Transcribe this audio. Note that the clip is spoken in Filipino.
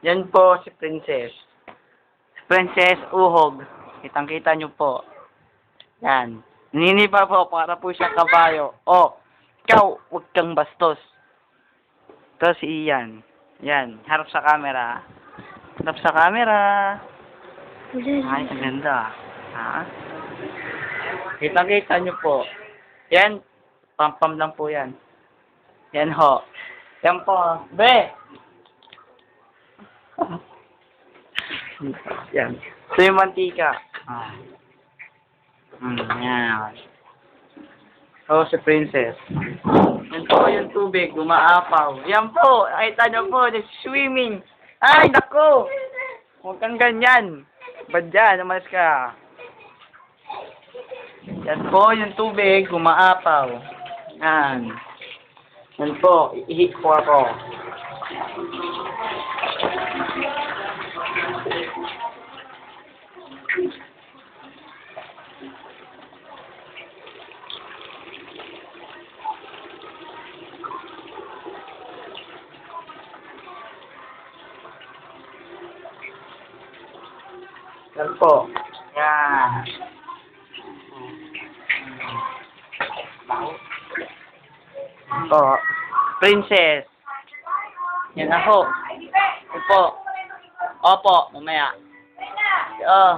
Yan po si Princess. Si Princess Uhog. Kitang-kita nyo po. Yan. Ninipa po para po siya kabayo. Oh, ikaw, huwag kang bastos. Ito si Ian. Yan, harap sa camera. Harap sa camera. Ay, ang ganda. Ha? Kitang-kita nyo po. Yan, pam-pam lang po yan. Yan ho. Yan po. Be! Yan. Ito yung mantika. Ah. Mm, yan. Oh, si Princess. Yan po yung tubig, umaapaw. Yan po, nakita nyo po, swimming. Ay, nako! Huwag kang ganyan. Ba't dyan? Umalis ka. Yan po yung tubig, umaapaw. Yan. Yan po, ihik po ako. Yan po. Yan. Po. Princess. Yan ako. Yan po. Opo, mamaya. Oh.